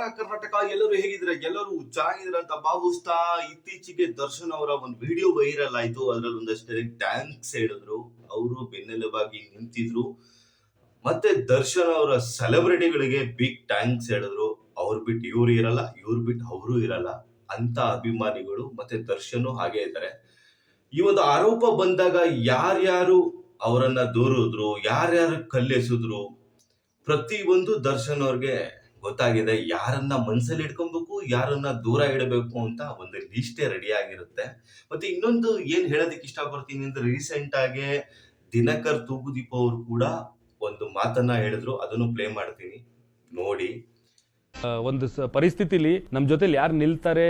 ನಮಸ್ಕಾರ ಕರ್ನಾಟಕ ಎಲ್ಲರೂ ಹೇಗಿದ್ರೆ ಎಲ್ಲರೂ ಅಂತ ಭಾವಿಸ್ತಾ ಇತ್ತೀಚೆಗೆ ದರ್ಶನ್ ಅವರ ಒಂದು ವಿಡಿಯೋ ವೈರಲ್ ಆಯ್ತು. ಅದ್ರಲ್ಲಿ ಒಂದಷ್ಟು ಟ್ಯಾಂಕ್ಸ್ ಹೇಳಿದ್ರು. ಅವರು ಬೆನ್ನೆಲುಬಾಗಿ ನಿಂತಿದ್ರು. ಮತ್ತೆ ದರ್ಶನ್ ಅವರ ಸೆಲೆಬ್ರಿಟಿಗಳಿಗೆ ಬಿಗ್ ಟ್ಯಾಂಕ್ಸ್ ಹೇಳಿದ್ರು. ಅವ್ರು ಬಿಟ್ಟು ಇವ್ರು ಇರಲ್ಲ, ಇವ್ರು ಬಿಟ್ಟು ಅವರು ಇರಲ್ಲ ಅಂತ ಅಭಿಮಾನಿಗಳು ಮತ್ತೆ ದರ್ಶನ್ ಹಾಗೆ ಇದ್ದಾರೆ. ಈ ಒಂದು ಆರೋಪ ಬಂದಾಗ ಯಾರ್ಯಾರು ಅವರನ್ನ ದೂರಿದ್ರು, ಯಾರ್ಯಾರು ಕಲ್ಲೆಸಿದ್ರು ಪ್ರತಿ ಒಂದು ದರ್ಶನ್ ಅವ್ರಿಗೆ ಗೊತ್ತಾಗಿದೆ ಯಾರನ್ನ ಮನಸ್ಸಲ್ಲಿ ಇಟ್ಕೊಬೇಕು, ಯಾರನ್ನ ದೂರ ಇಡಬೇಕು ಅಂತ ಒಂದು ಲಿಸ್ಟೇ ರೆಡಿ ಆಗಿರುತ್ತೆ. ಮತ್ತೆ ಇನ್ನೊಂದು ಏನ್ ಹೇಳೋದಕ್ಕೆ ಇಷ್ಟಪಡ್ತೀನಿ ಅಂದ್ರೆ ರೀಸೆಂಟ್ ಆಗಿ ದಿನಕರ್ ತೂಗುದೀಪ ಅವರು ಕೂಡ ಒಂದು ಮಾತನ್ನ ಹೇಳಿದ್ರು, ಅದನ್ನು ಪ್ಲೇ ಮಾಡ್ತೀನಿ. ನೋಡಿ. ಒಂದು ಪರಿಸ್ಥಿತಿಲಿ ನಮ್ಮ ಜೊತೆಲಿ ಯಾರು ನಿಲ್ತಾರೆ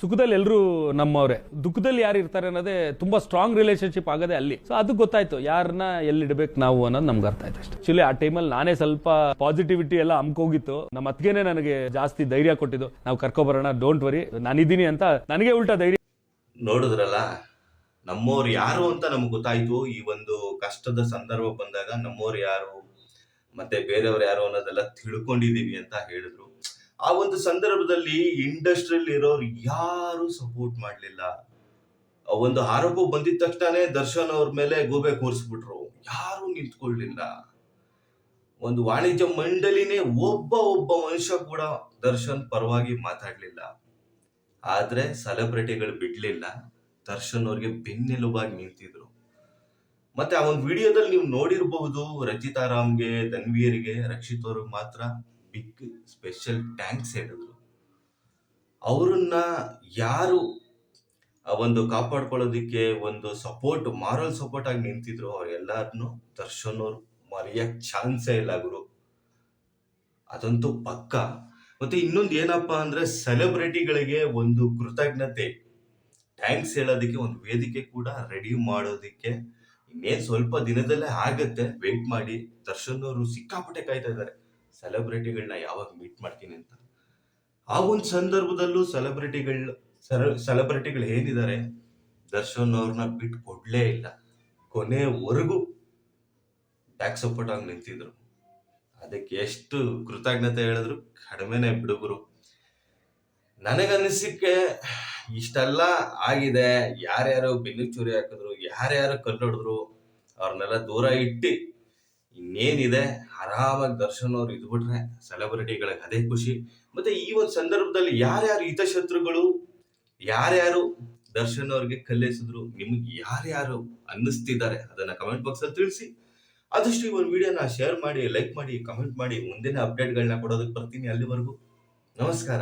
ಸುಖದಲ್ಲಿ ಎಲ್ಲರೂ ನಮ್ಮವ್ರೆ. ದುಃಖದಲ್ಲಿ ಯಾರು ಇರ್ತಾರೆ ಅನ್ನೋದೇ ತುಂಬಾ ಸ್ಟ್ರಾಂಗ್ ರಿಲೇಶನ್ಶಿಪ್ ಆಗೋದೇ ಅಲ್ಲಿ. ಸೊ ಅದು ಗೊತ್ತಾಯ್ತು. ಯಾರನ್ನ ಎಲ್ಲಿ ಇಡಬೇಕು ನಾವು ಅನ್ನೋದು ನಮ್ಗೆ ಅರ್ಥ ಆಯ್ತು ಅಷ್ಟೇ. ಆಕ್ಚುಲಿ ಆ ಟೈಮಲ್ಲಿ ನಾನೇ ಸ್ವಲ್ಪ ಪಾಸಿಟಿವಿಟಿ ಎಲ್ಲ ಅಮ್ಕೋಗಿತ್ತು ನಮ್ಮ ಅತ್ತಿಗೆನೆ ನನಗೆ ಜಾಸ್ತಿ ಧೈರ್ಯ ಕೊಟ್ಟಿದ್ದು. ನಾವು ಕರ್ಕೊಬರೋಣ ಡೋಂಟ್ ವರಿ ನಾನಿದ್ದೀನಿ ಅಂತ ನನಗೆ ಉಲ್ಟಾ ಧೈರ್ಯ ನೋಡಿದ್ರಲ್ಲ ನಮ್ಮವ್ರು ಯಾರು ಅಂತ ನಮ್ಗೆ ಗೊತ್ತಾಯ್ತು. ಈ ಒಂದು ಕಷ್ಟದ ಸಂದರ್ಭ ಬಂದಾಗ ನಮ್ಮವ್ರು ಯಾರು? ಮತ್ತೆ ಬೇರೆಯವ್ರು ಯಾರು ಅನ್ನೋದೆಲ್ಲ ತಿಳ್ಕೊಂಡಿದ್ದೀವಿ ಅಂತ ಹೇಳಿದ್ರು. ಆ ಒಂದು ಸಂದರ್ಭದಲ್ಲಿ ಇಂಡಸ್ಟ್ರಿಯಲ್ಲಿ ಇರೋರು ಯಾರು ಸಪೋರ್ಟ್ ಮಾಡಲಿಲ್ಲ. ಒಂದು ಆರೋಪ ಬಂದಿದ ತಕ್ಷಣನೇ ದರ್ಶನ್ ಅವ್ರ ಮೇಲೆ ಗೋಬೆ ಕೂರಿಸ್ಬಿಟ್ರು. ಯಾರು ನಿಂತ್ಕೊಳ್ಳಿಲ್ಲ ಒಂದು ವಾಣಿಜ್ಯ ಮಂಡಳಿನೇ ಒಬ್ಬ ಒಬ್ಬ ಮನುಷ್ಯ ಕೂಡ ದರ್ಶನ್ ಪರವಾಗಿ ಮಾತಾಡ್ಲಿಲ್ಲ. ಆದ್ರೆ ಸೆಲೆಬ್ರಿಟಿಗಳು ಬಿಡ್ಲಿಲ್ಲ. ದರ್ಶನ್ ಅವ್ರಿಗೆ ಬೆನ್ನೆಲುಬಾಗಿ ನಿಂತಿದ್ರು. ಮತ್ತೆ ಆ ಒಂದು ವಿಡಿಯೋದಲ್ಲಿ ನೀವು ನೋಡಿರಬಹುದು ರಚಿತಾ ರಾಮ್ಗೆ ಧನ್ವೀರ್ಗೆ ರಕ್ಷಿತ್ ಅವ್ರಿಗೆ ಮಾತ್ರ ಬಿಗ್ ಸ್ಪೆಷಲ್ ಟ್ಯಾಂಕ್ಸ್ ಹೇಳಿದ್ರು. ಅವರನ್ನ ಯಾರು ಒಂದು ಕಾಪಾಡ್ಕೊಳ್ಳೋದಿಕ್ಕೆ ಒಂದು ಸಪೋರ್ಟ್ ಮಾರಲ್ ಸಪೋರ್ಟ್ ಆಗಿ ನಿಂತಿದ್ರು ಅವ್ರೆಲ್ಲಾರನ್ನು ದರ್ಶನ್ ಅವ್ರು ಮರೆಯಕ್ ಚಾನ್ಸೇ ಇಲ್ಲ ಗುರು. ಅದಂತೂ ಪಕ್ಕ. ಮತ್ತೆ ಇನ್ನೊಂದು ಏನಪ್ಪಾ ಅಂದ್ರೆ ಸೆಲೆಬ್ರಿಟಿಗಳಿಗೆ ಒಂದು ಕೃತಜ್ಞತೆ. ಥ್ಯಾಂಕ್ಸ್ ಹೇಳೋದಿಕ್ಕೆ, ಒಂದು ವೇದಿಕೆ ಕೂಡ ರೆಡಿ ಮಾಡೋದಕ್ಕೆ ಇನ್ನೇನ್ ಸ್ವಲ್ಪ ದಿನದಲ್ಲೇ ಆಗತ್ತೆ ವೇಟ್ ಮಾಡಿ. ದರ್ಶನ್ ಅವರು ಸಿಕ್ಕಾಪಟ್ಟೆ ಕಾಯ್ತಾ ಇದ್ದಾರೆ. ಸೆಲೆಬ್ರಿಟಿಗಳನ್ನ ಯಾವಾಗ ಮೀಟ್ ಮಾಡ್ತೀನಿ ಅಂತ. ಆ ಒಂದು ಸಂದರ್ಭದಲ್ಲೂ ಸೆಲೆಬ್ರಿಟಿಗಳು ಸೆಲೆಬ್ರಿಟಿಗಳು ಏನಿದ್ದಾರೆ? ದರ್ಶನ್ ಅವ್ರನ್ನ ಬಿಟ್ಟು ಕೊಡ್ಲೇ ಇಲ್ಲ. ಕೊನೆವರೆಗೂ ಬ್ಯಾಕ್ ಸಪೋರ್ಟ್ ಆಗಿ ನಿಂತಿದ್ರು. ಅದಕ್ಕೆ ಎಷ್ಟು ಕೃತಜ್ಞತೆ ಹೇಳಿದ್ರು? ಕಡಿಮೆನೆ ಬಿಡುಗರು ನನಗನ್ನಿಸಿಕೆ ಇಷ್ಟೆಲ್ಲ ಆಗಿದೆ. ಯಾರ್ಯಾರು ಬೆನ್ನು ಚೂರಿ ಹಾಕಿದ್ರು ಯಾರ್ಯಾರು ಕಲ್ಲೊಡಿದ್ರು ಅವ್ರನ್ನೆಲ್ಲ ದೂರ ಇಟ್ಟು ಇನ್ನೇನಿದೆ, ಆರಾಮಾಗಿ ದರ್ಶನ್ ಅವ್ರು ಇದ್ಬಿಟ್ರೆ ಸೆಲೆಬ್ರಿಟಿಗಳಿಗೆ ಅದೇ ಖುಷಿ. ಮತ್ತೆ ಈ ಒಂದು ಸಂದರ್ಭದಲ್ಲಿ ಯಾರ್ಯಾರು ಹಿತಶತ್ರುಗಳು, ಯಾರ್ಯಾರು ದರ್ಶನ್ ಅವ್ರಿಗೆ ಕಲ್ಲೆಸಿದ್ರು, ನಿಮ್ಗೆ ಯಾರ್ಯಾರು ಅನ್ನಿಸ್ತಿದ್ದಾರೆ ಅದನ್ನ ಕಮೆಂಟ್ ಬಾಕ್ಸ್ ಅಲ್ಲಿ ತಿಳಿಸಿ. ಆದಷ್ಟು ಈ ಒಂದು ವಿಡಿಯೋನ ಶೇರ್ ಮಾಡಿ ಲೈಕ್ ಮಾಡಿ ಕಮೆಂಟ್ ಮಾಡಿ, ಮುಂದಿನ ಅಪ್ಡೇಟ್ಗಳನ್ನ ಕೊಡೋದಕ್ಕೆ ಬರ್ತೀನಿ ಅಲ್ಲಿವರೆಗೂ. ನಮಸ್ಕಾರ.